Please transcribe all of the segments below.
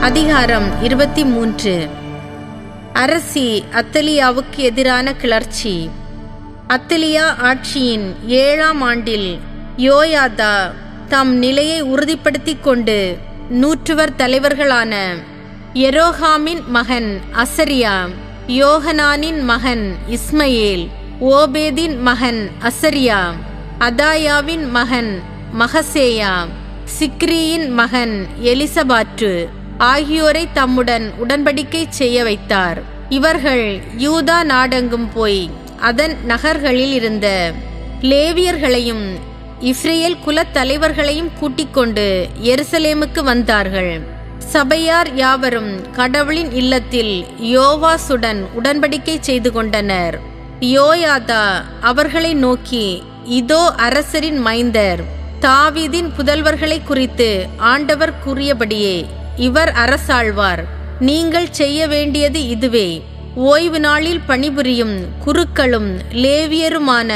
அதிகாரம் இருபத்தி மூன்று. அரசி அத்தலியாவுக்கு எதிரான கிளர்ச்சி. அத்தலியா ஆட்சியின் ஏழாம் ஆண்டில் யோயாதா தம் நிலையை உறுதிப்படுத்திக் கொண்டு நூற்றுவர் தலைவர்களான எரோஹாமின் மகன் அசரியா யோகனானின் மகன் இஸ்மயேல் ஓபேதின் மகன் அசரியா அதாயாவின் மகன் மகசேயா சிக்ரியின் மகன் எலிசபாற்று ஆகியோரை தம்முடன் உடன்படிக்கை செய்ய வைத்தார். இவர்கள் யூதா நாடெங்கும் போய் அதன் நகர்களில் இருந்த லேவியர்களையும் இஸ்ரேல் குலத் தலைவர்களையும் கூட்டிக் கொண்டு எருசலேமுக்கு வந்தார்கள். சபையார் யாவரும் கடவுளின் இல்லத்தில் யோவாசுடன் உடன்படிக்கை செய்து கொண்டனர். யோயாதா அவர்களை நோக்கி இதோ அரசரின் மைந்தர் தாவீதின் புதல்வர்களை குறித்து ஆண்டவர் கூறியபடியே இவர் அரசாழ்வார். நீங்கள் செய்ய வேண்டியது இதுவே. ஓய்வு நாளில் பணிபுரியும் குருக்களும் லேவியருமான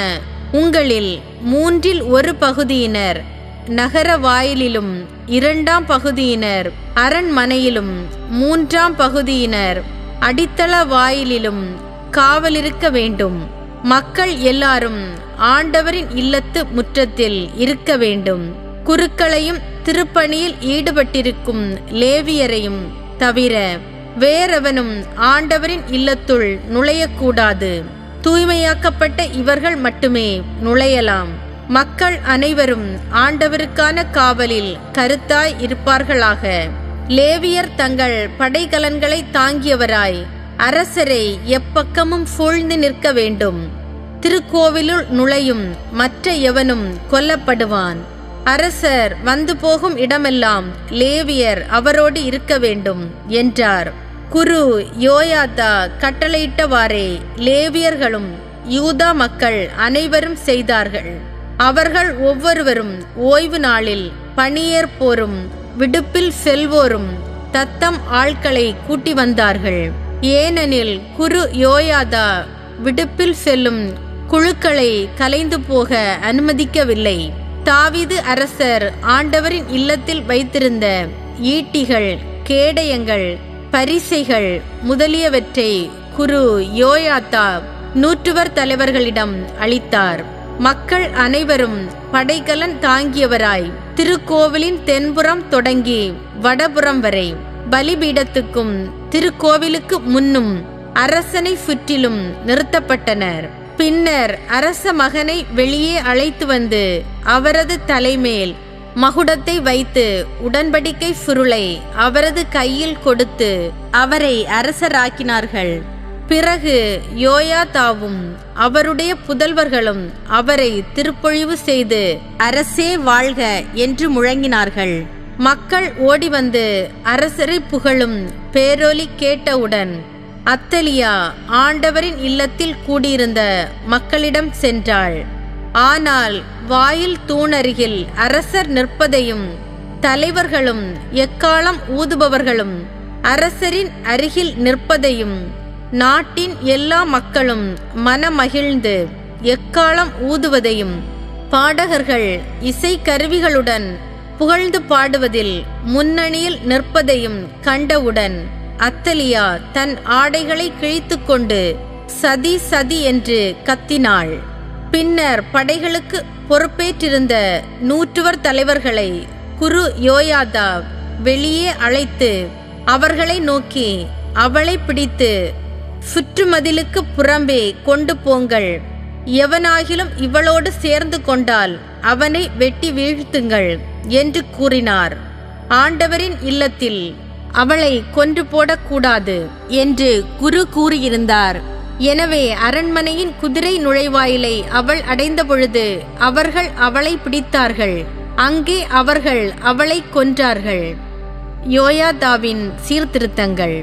உங்களில் மூன்றில் ஒரு பகுதியினர். நகர வாயிலிலும் இரண்டாம் பகுதியினர். அரண்மனையிலும் மூன்றாம் பகுதியினர். அடித்தள வாயிலிலும் காவலிருக்க வேண்டும். மக்கள் எல்லாரும் ஆண்டவரின் இல்லத்து முற்றத்தில் இருக்க வேண்டும். குருக்களையும் திருப்பணியில் ஈடுபட்டிருக்கும் லேவியரையும் தவிர வேறெவனும் ஆண்டவரின் இல்லத்துள் நுழையக்கூடாது. தூய்மையாக்கப்பட்ட இவர்கள் மட்டுமே நுழையலாம். மக்கள் அனைவரும் ஆண்டவருக்கான காவலில் கருத்தாய் இருப்பார்களாக. லேவியர் தங்கள் படைகலன்களை தாங்கியவராய் அரசரை எப்பக்கமும் சூழ்ந்து நிற்க வேண்டும். திருக்கோவிலுள் நுழையும் மற்ற எவனும் கொல்லப்படுவான். அரசர் வந்து போகும் இடமெல்லாம் லேவியர் அவரோடு இருக்க வேண்டும் என்றார். குரு யோயாதா கட்டளையிட்டவாறே லேவியர்களும் யூதா மக்கள் அனைவரும் செய்தார்கள். அவர்கள் ஒவ்வொருவரும் ஓய்வு நாளில் பணியேற்போரும் விடுப்பில் செல்வோரும் தத்தம் ஆட்களை கூட்டி வந்தார்கள். ஏனெனில் குரு யோயாதா விடுப்பில் செல்லும் குழுக்களை கலைந்து போக அனுமதிக்கவில்லை. தாவீது அரசர் ஆண்டவரின் இல்லத்தில் வைத்திருந்த ஈட்டிகள் கேடயங்கள் பரிசைகள் முதலியவற்றை குரு யோயாத்தா நூற்றுவர் தலைவர்களிடம் அளித்தார். மக்கள் அனைவரும் படைக்கலன் தாங்கியவராய் திருக்கோவிலின் தென்புறம் தொடங்கி வடபுறம் வரை பலிபீடத்துக்கும் திருக்கோவிலுக்கு முன்னும் அரசனை சுற்றிலும் நிறுத்தப்பட்டனர். பின்னர் அரச மகனை வெளியே அழைத்து வந்து அவரது தலைமேல் மகுடத்தை வைத்து உடன்படிக்கை சுருளை அவரது கையில் கொடுத்து அவரை அரசராக்கினார்கள். பிறகு யோயாதாவும் அவருடைய புதல்வர்களும் அவரை திருப்பொழிவு செய்து அரசே வாழ்க என்று முழங்கினார்கள். மக்கள் ஓடி வந்து அரசரை புகழும் பேரொலி கேட்டவுடன் அத்தலியா ஆண்டவரின் இல்லத்தில் கூடியிருந்த மக்களிடம் சென்றாள். ஆனால் வாயில் தூணருகில் அரசர் நிற்பதையும் தலைவர்களும் எக்காலம் ஊதுபவர்களும் அரசரின் அருகில் நிற்பதையும் நாட்டின் எல்லா மக்களும் மனமகிழ்ந்து எக்காலம் ஊதுவதையும் பாடகர்கள் இசைக்கருவிகளுடன் புகழ்ந்து பாடுவதில் முன்னணியில் நிற்பதையும் கண்டவுடன் அத்தலியா தன் ஆடைகளை கிழித்து கொண்டு சதி சதி என்று கத்தினாள். பின்னர் படைகளுக்கு பொறுப்பேற்றிருந்த நூற்றுவர் தலைவர்களை குரு யோயாதா வெளியே அழைத்து அவர்களை நோக்கி அவளை பிடித்து சுற்றுமதிலுக்கு புறம்பே கொண்டு போங்கள். எவனாகிலும் இவளோடு சேர்ந்து கொண்டால் அவனை வெட்டி வீழ்த்துங்கள் என்று கூறினார். ஆண்டவரின் இல்லத்தில் அவளை கொன்று போடக்கூடாது என்று குரு கூறியிருந்தார். எனவே அரண்மனையின் குதிரை நுழைவாயிலை அவள் அடைந்த பொழுது அவர்கள் அவளை பிடித்தார்கள். அங்கே அவர்கள் அவளை கொன்றார்கள். யோயாதாவின் சீர்திருத்தங்கள்.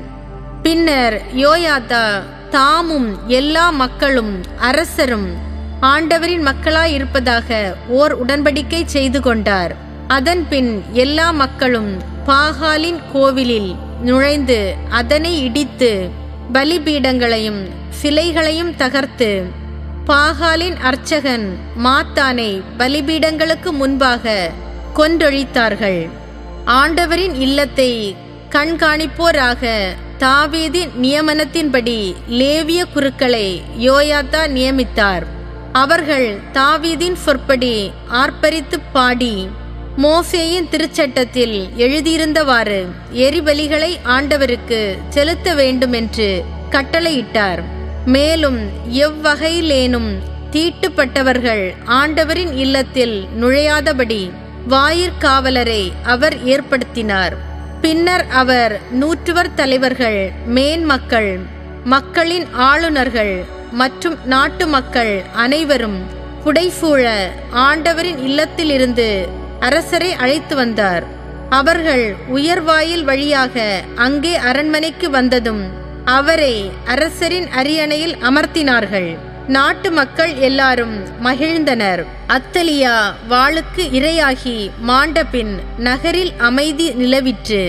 பின்னர் யோயாதா தாமும் எல்லா மக்களும் அரசரும் ஆண்டவரின் மக்களாயிருப்பதாக ஓர் உடன்படிக்கை செய்து கொண்டார். அதன்பின் எல்லா மக்களும் பாகாலின் கோவிலில் நுழைந்து அதனை இடித்து பலிபீடங்களையும் சிலைகளையும் தகர்த்து பாகாலின் அர்ச்சகன் மாத்தானை பலிபீடங்களுக்கு முன்பாக கொன்றொழித்தார்கள். ஆண்டவரின் இல்லத்தை கண்காணிப்போராக தாவீதின் நியமனத்தின்படி லேவிய குருக்களை யோயாத்தா நியமித்தார். அவர்கள் தாவீதின் சொற்படி ஆர்ப்பரித்து பாடி மோசேயின் திருச்சட்டத்தில் எழுதியிருந்தவாறு எரிபலிகளை ஆண்டவருக்கு செலுத்த வேண்டுமென்று கட்டளையிட்டார். மேலும் எவ்வகையிலேனும் தீட்டுப்பட்டவர்கள் ஆண்டவரின் இல்லத்தில் நுழையாதபடி வாயிற்காவலரை அவர் ஏற்படுத்தினார். பின்னர் அவர் நூற்றுவர் தலைவர்கள் மேன்மக்கள் மக்களின் ஆளுநர்கள் மற்றும் நாட்டு மக்கள் அனைவரும் புடைசூழ ஆண்டவரின் இல்லத்திலிருந்து அரசரை அழைத்து வந்தார். அவர்கள் உயர்வாயில் வழியாக அங்கே அரண்மனைக்கு வந்ததும் அவரை அரசரின் அரியணையில் அமர்த்தினார்கள். நாட்டு மக்கள் எல்லாரும் மகிழ்ந்தனர். அத்தலியா வாளுக்கு இரையாகி மாண்டபின் நகரில் அமைதி நிலவிற்று.